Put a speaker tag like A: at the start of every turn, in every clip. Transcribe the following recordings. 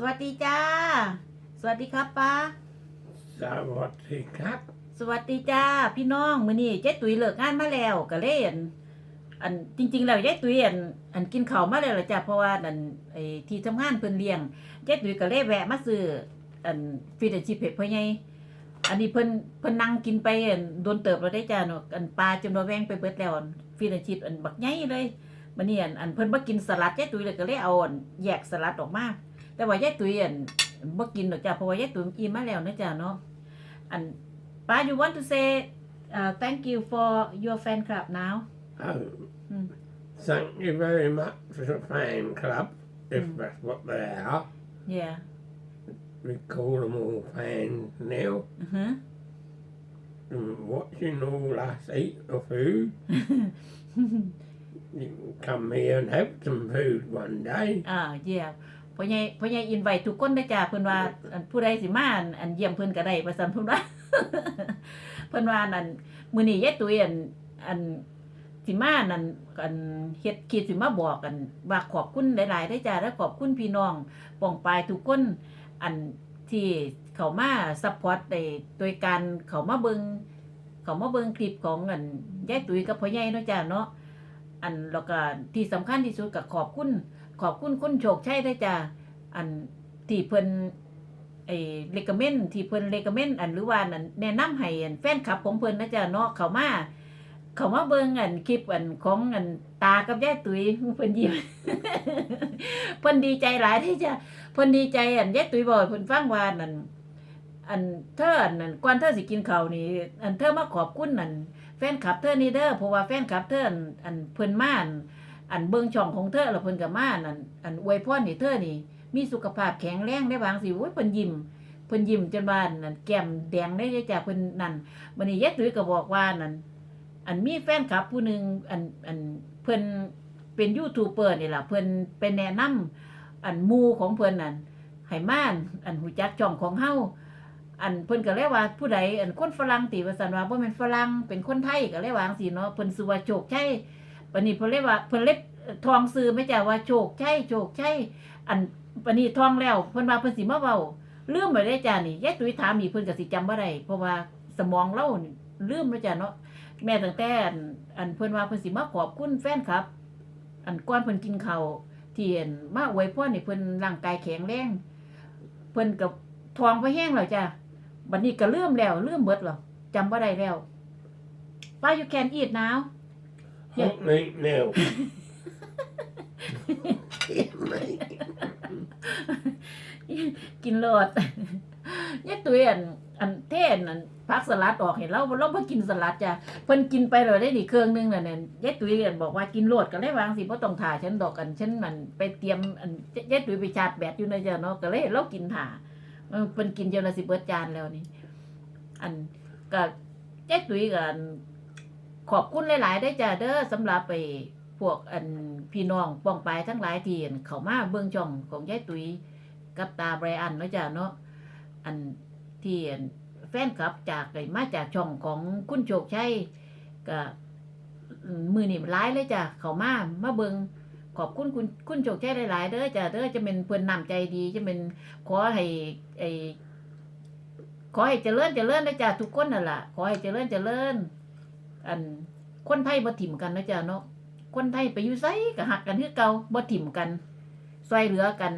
A: สวัสดีจ้า สวัสดีครับป้า
B: สวัสดีครับ
A: สวัสดีจ้า พี่น้องมื้อนี้เจ๊ตุ๋ยเลิกงานมาแล้วก็เลยอั่นอันจริง ๆ แล้วเจ๊ตุ๋ยอันอันกินข้าวมาแล้วล่ะจ้ะเพราะว่าอันไอ้ที่ทำงานเพิ่นเลี้ยงเจ๊ตุ๋ยก็เลยแวะมาซื้ออันฟีดชิพเผ็ดพ่อใหญ่อันนี้เพิ่นเพิ่นนั่งกินไปอันโดนเติบแล้วได้จ้าเนาะอันปลาจนว่าแวงไปเบิดแล้วอันฟีดชิพอันบักใหญ่เลยมื้อนี้อันอันเพิ่นบ่กินสลัดเจ๊ตุ๋ยเลยก็เลยเอาอันแยกสลัดออกมา แต่ว่าเจ๊ตุ๋ยอันบ่กินดอกจ้ะเพราะว่าเจ๊ตุ๋ยอิ่มมาแล้วนะจ้ะเนาะอัน Pa, you want to say uh, thank you for your fan club now?
B: Oh,
A: Hmm.
B: thank you very much for the fan club, if
A: Hmm.
B: that's what they are.
A: Yeah.
B: We call them all fans now.
A: Uh-huh.
B: And watching all us eat the food. You can come here and have some food one day.
A: อ่า yeah พ่อใหญ่พ่อใหญ่อินไว้ทุกคนได้จ้าเพิ่นว่าอันผู้ใดสิมาอันอันเยี่ยมเพิ่นก็ได้ว่าซั่นเพิ่นว่า เพิ่นว่านั่นมื้อนี้ยายตุ้ยอันอันสิมานั่นอันเฮ็ดคิดสิมาบอกกันว่าขอบคุณหลายๆได้อจ้าและขอบคุณพี่น้องป้องปายทุกคนอันที่เข้ามาซัพพอร์ตได้โดยการเข้ามาเบิ่งเข้ามาเบิ่งคลิปของอันยายตุ้ยกับพ่อใหญ่เนาะจ้าเนาะอันแล้วก็ที่สำคัญที่สุดก็ขอบคุณ ขอบคุณคุณโชคชัยได้จ้าอันที่เพิ่นไอ้เลกเมนที่เพิ่นเลกเมนอันหรือว่านั่นแนะนำให้อันแฟนคลับของเพิ่นนะจ้าเนาะเขามาเขามาเบิ่งอันคลิปอันของอันตากับยายตุ้ยเพิ่นยิ้มเพิ่นดีใจหลายที่จ้ะเพิ่นดีใจอันยายตุ้ยบอกเพิ่นฟังว่านั่นอันเธออันนั้นก่อนเธอสิกินข้าวนี่อันเธอมาขอบคุณนั่นแฟนคลับเธอนี่เด้อเพราะว่าแฟนคลับเธออันอันเพิ่นมาอัน อันเบิ่งช่องของเธอล้วเพิ่นก็มานั่นอันอวยพรให้เธอนี่ มีสุขภาพแข็งแรงได้บางสิโอ้ยเพิ่นยิ้มเพิ่นยิ้มจนว่านั่นแก้มแดงได้จ้ะเพิ่นนั่นวันนี้ยายตุ้ยก็บอกว่านั่นอันมีแฟนคลับผู้หนึงอันอันเพิ่นเป็นยูทูบเบอร์นี่ล่ะเพิ่นไปแนะนำอันมูของเพิ่นนั่นให้มานอันหูจักช่องของเฮาอันเพิ่นก็เลยกว่าผู้ใดอันคนฝรั่งติว่าซั่นว่าบ่แม่นฝรั่งเป็นคนไทยก็เลยกว่าจังซี่เนาะเพิ่นชื่อว่าโชคชัย ปนนี้เพิ่นเลยว่าเพิ่นเล็บทองซื้อไม่จ้ะว่าโชคใช่โชคใช่อันปนนี้ทองแล้วเพิ่นว่าเพิ่นสิมาเว้าลืมไปได้จ้ะนี่ยายตุ้ยถามอีเพิ่นก็สิจำบ่ได้เพราะว่าสมองเราลืมแล้วจ้ะเนาะแม่ตั้งแต่อันอันเพิ่นว่าเพิ่นสิมาขอบคุณแฟนครับ อันก่อนเพิ่นกินข้าวที่อันมาอวยพรให้เพิ่นร่างกายแข็งแรงเพิ่นก็ทองไปแห้งแล้วจ้ะบัดนี้ก็ลืมแล้วลืมเบิดแล้วจำบ่ได้แล้ว Why you can eat now Yeah.
B: Hot meat now. Dear me.
A: กินโลดยายตุ้ยอันอันเทศอันพักสลัดออกเห็นเราเราบ่กินสลัดจ้ะเพิ่นกินไปแล้วได้ดิเครื่องนึงน่ะเนี่ยยายตุ้ยอันบอกว่ากินโลดก็เลยวาจั่งสิบ่ต้องถ่าฉันดอกกันฉันมันไปเตรียมอันยายตุ้ยไปชาร์จแบตอยู่นะจ้ะเนาะก็เลยเรากินถ่าเออเพิ่นกินจนละสิเบิดจานแล้วนี่ อันก็ยายตุ้ยก็อัน ขอบคุณหลาย ๆ ได้จ้ะเด้อสำหรับไปพวกอันพี่น้องป้องปายทั้งหลายที่อั่นเข้ามาเบิ่งช่องของยายตุ้ยกับตาไบรอันเนาะจ้ะเนาะอันที่อันแฟนคลับจากไมาจากช่องของคุณโชคชัยก็อืมมือนี่ร้ายเลยจ้ะเขามามาเบิงขอบคุณคุณคุณโชคชัยหลายๆเด้อจ้ะเด้อจะเป็นเพื่อนนำใจดี จะเป็นขอให้ไอขอให้เจริญเจริญนะจ้ะทุกคนนั่นแหละขอให้เจริญเจริญ อันคนไทยบ่ถิ่มกันนะจ้ะเนาะคนไทยไปอยู่ไสก็หักกันคือเก่าบ่ถิ่มกันช่วยเหลือกัน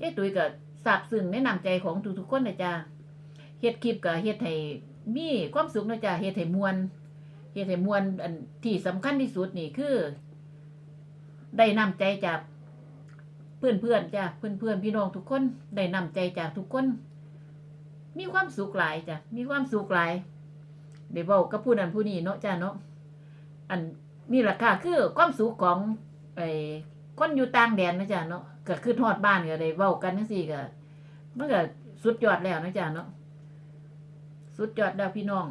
A: ยายตุ้ยก็ซาบซึ้งในน้ำใจของทุกๆคนนะจ้าเฮ็ดคลิปก็เฮ็ดให้มีความสุขนะจ้าเฮ็ดให้มวนเฮ็ดให้มวนอันที่สำคัญที่สุดนี่คือ ได้น้ำใจจากเพื่อนๆจ้าเพื่อนๆพี่น้องทุกคนได้น้ำใจจากทุกคน มีความสุขหลายจ้ะมีความสุขหลาย ได้เว้ากับผู้นั้นผู้นี้เนาะจ้าเนาะอันนี่แหละค่ะคือความสุขของไอ้คนอยู่ต่างแดนนะจ๊ะเนาะก็คือทอดบ้านก็ได้เว้ากันจังซี่ก็มันก็สุดยอดแล้วนะจ๊ะเนาะสุดยอดแล้วพี่น้อง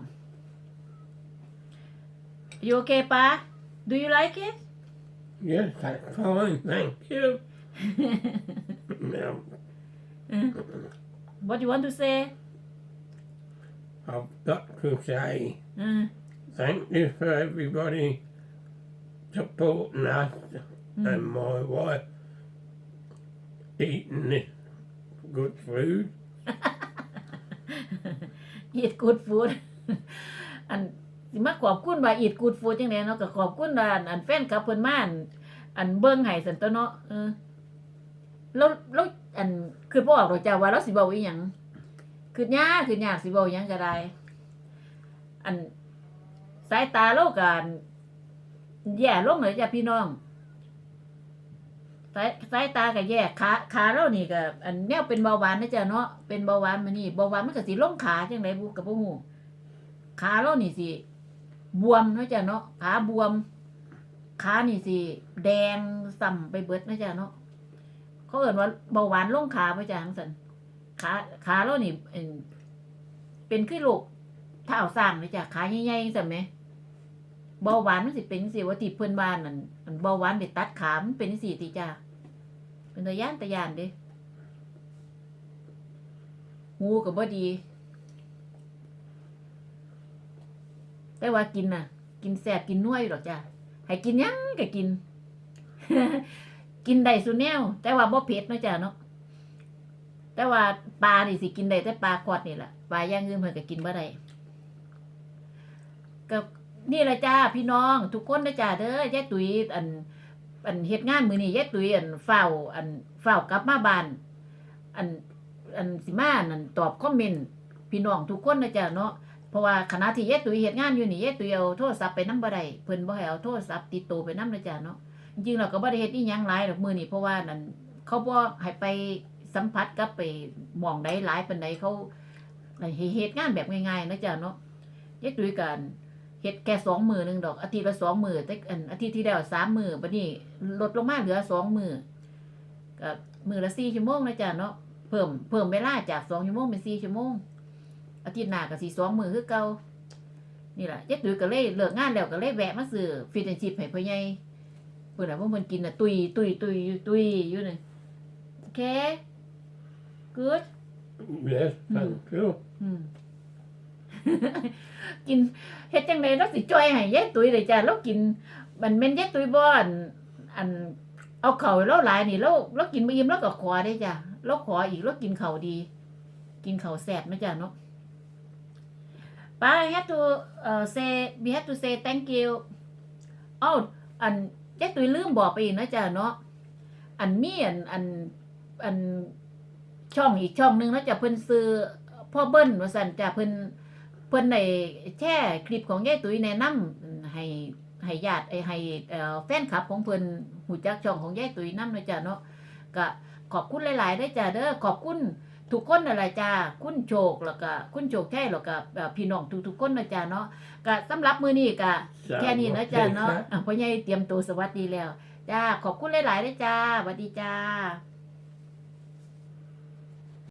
A: You okay ป้า Do you like it
B: Yes, that's fine, thank you. now,
A: What you want to say
B: I've got to say
A: อืม
B: thank you for everybody supporting us
A: อืม
B: and my wife eating this good food.
A: อีดกูดฟูดอันสิมาขอบคุณว่าอีดกูดฟูดจังไดเนาะก็ขอบคุณว่าอันอันแฟนคลับเพิ่นมาอันอันเบิ่งให้ซั่นตัวเนาะเออแล้วแล้วอันคือบ่ออกดอกจ้าว่าเราสิเว้าอีหยัง คือยากคือยากสิเว้าหยังก็ได้ อันสายตาเราก็อันแย่ลงเลยจ้ะพี่น้องสายสายตาก็แย่ขาขาเรานี่ก็อันแนวเป็นเบาหวานนะจ๊ะเนาะเป็นเบาหวานมานี่เบาหวานมันก็สิลงขาจังไดบุกับบ่ฮู้ขาเรานี่สิบวมนะจ๊ะเนาะขาบวมขานี่สิแดงส่ำไปเบิดนะจ๊ะเนาะเขาเอิ้นว่าเบาหวานลงขาบ่จ๊ะจังซั่น ขาขาเรานี่เอิ่นเป็นคือโรคเท้าสร้างนะจ๊ะขาใหญ่ๆจังซั่นแหมเบาหวานมันสิเป็นจังซี่ว่าที่เพิ่นบ้านนั่นอันเบาหวานไปตัดขามันเป็นจังซี่ติจ้ะเป็นตาย่านตาย่านเด้หูก็บ่ดี แต่ว่ากินน่ะ กินแซ่บกินนัวอยู่ดอกจ้ะให้กินยังก็กิน กินได้สุแนวแต่ว่าบ่เผ็ดเนาะจ้ะเนาะ แต่ว่าปลานี่สิกินได้แต่ปลาขวดนี่แหละปลาย่างอื่นเพิ่นก็กินบ่ได้ก็นี่แหละจ้าพี่น้องทุกคนนะจ้าเด้อยายตุ๋ยอัน อันเฮ็ดงานมื้อนี้ยายตุ้ยอันเฝ้า อันเฝ้ากลับมาบ้าน อันอันสิมานั่นตอบคอมเมนต์พี่น้องทุกคนนะจ๊ะเนาะเพราะว่าขณะที่ยายตุ้ยเฮ็ดงานอยู่นี่ยายตุ้ยเอาโทรศัพท์ไปนำบ่ได้เพิ่นบ่ให้เอาโทรศัพท์ติดตัวไปนำนะจ๊ะเนาะจริงๆแล้วก็บ่ได้เฮ็ดอีหยังหลายดอกมื้อนี้เพราะว่านั่นเขาบ่ให้ไป สัมผัสกับไปมองใดหลายปานใดเขาให้เฮ็ดงานแบบง่ายๆนะจ๊ะเนาะยายตุ้ยกันเฮ็ดแค่สองมือหนึ่งดอกอาทิตย์ละสองมือแต่อันอาทิตย์ที่แล้วสามมือบัดนี้ลดลงมาเหลือสองมือกับมือละสี่ชั่วโมงนะจ๊ะเนาะเพิ่มเพิ่มเวลาจากสองชั่วโมงเป็นสี่ชั่วโมงอาทิตย์หน้าก็สี่สองมือคือเก่านี่แหละเจ๊ตุ้ยก็เลยเลิกงานแล้วก็เลยแวะมาซื้อฟิตแอนชิพให้พ่อใหญ่เพิ่นน่ะเพิ่นกินน่ะตุยตุยตุยตุยอยู่นี่โอเค good
B: Yes, thank you.
A: อืมกินเฮ็ดจังไดเราสิจ่อยให้ยายตุ้ยเลยจ้ะเรากิน มันแม่นยายตุ้ยบ่อันอัน เอาเข่าวให้เราหลายนี่เราเรากินบ่อิ่มเราก็ขอได้จ้ะเราขออีกเรากินข้าวดี กินข้าวแซ่บนะจ้ะเนาะป้า I have to uh, say we have to say thank you เอ้าอันยายตุ้ยลืมบอกไปอีกนะจ้ะเนาะอันมีอันอันอัน ช่องอีกช่องหนึงนะจ้ะเพิ่นซื้อพ่อเบิ้ลว่าซั่นจ้ะเพิ่นเพิ่นได้แชร์คลิปของยายตุ้ยแนะนำให้ให้ญาติไอ้ให้เอ่อแฟนคลับของเพิ่นหูจักช่องของยายตุ๋ยนำเลยจ้ะเนาะก็ขอบคุณหลายๆได้อจ้ะเด้อขอบคุณทุกคนนั่นแหละจ้าคุณโชคแล้วก็คุณโชคแท้แล้วก็เอ่อพี่น้องทุกๆคนนะจ้ะเนาะก็สำหรับมื้อนี้ก็
B: So,
A: แค่นี้นะจ้ะเนาะ
B: okay.
A: อะพ่อใหญ่เตรียมตัวสวัสดีแล้ว จ้าขอบคุณหลายๆได้อจ้าสวัสดีจ้า